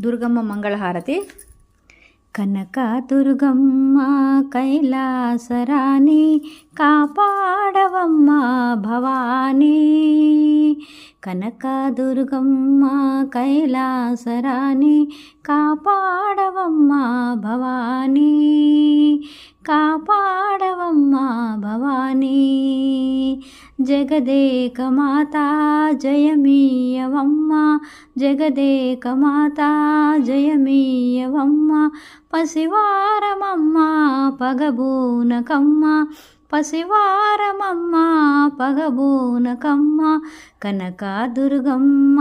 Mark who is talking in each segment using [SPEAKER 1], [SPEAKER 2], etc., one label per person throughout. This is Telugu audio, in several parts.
[SPEAKER 1] దుర్గమ్మ మంగళహారతి. కనక దుర్గమ్మ కైలాసరాణి కాపాడవమ్మ భవానీ. కనక దుర్గమ్మ కైలాసరాణి కాపాడవమ్మ భవానీ. కాపాడవమ్మ భవానీ. జగదేకమాత జయమీయవమ్మ జగదేక మాత జయమీయవమ్మ పసివారమమ్మ పగబూనకమ్మ పసివారమమ్మ పగబూనకమ్మ కనక దుర్గమ్మ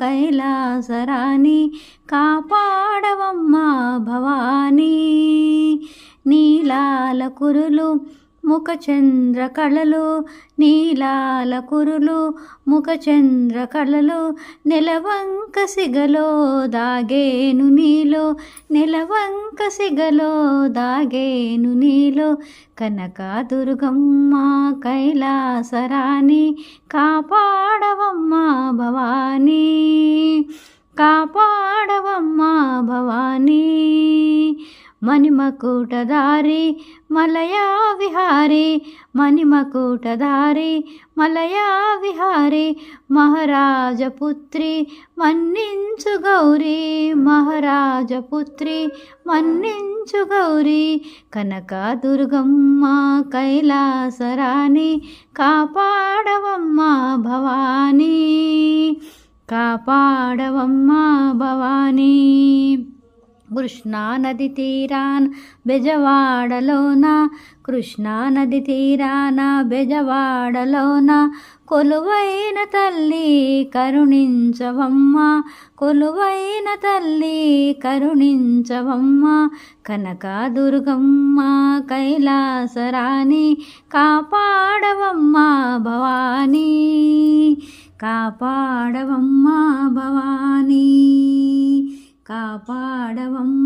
[SPEAKER 1] కైలాసరాణి కాపాడవమ్మ భవానీ నీలాల కురులు ముఖచంద్ర కళలు నీలాల కురులు. ముఖచంద్ర కళలు నెలవంక సిగలో దాగేను నీలో. నెలవంక సిగలో దాగేను నీలో. కనకదుర్గమ్మ కైలాసరాణి కాపాడవమ్మా భవానీ. కాపాడవమ్మా భవానీ. మణిమకూటధారి మలయా విహారి. మణిమకూటధారి మలయా విహారి. మహారాజపుత్రి మన్నించు గౌరీ. మహారాజపుత్రి మన్నించు గౌరీ. కనకదుర్గమ్మ కైలాసరాణి కాపాడవమ్మ భవానీ. కాపాడవమ్మ భవానీ. కృష్ణానది తీరాన బెజవాడలోన కృష్ణానది తీరాన బెజవాడలోన కొలువైన తల్లి కరుణించవమ్మ కొలువైన తల్లి కరుణించవమ్మ కనకదుర్గమ్మ కైలాసరాణి కాపాడవమ్మ భవానీ కాపాడవమ్మ భవానీ. కాపాడవం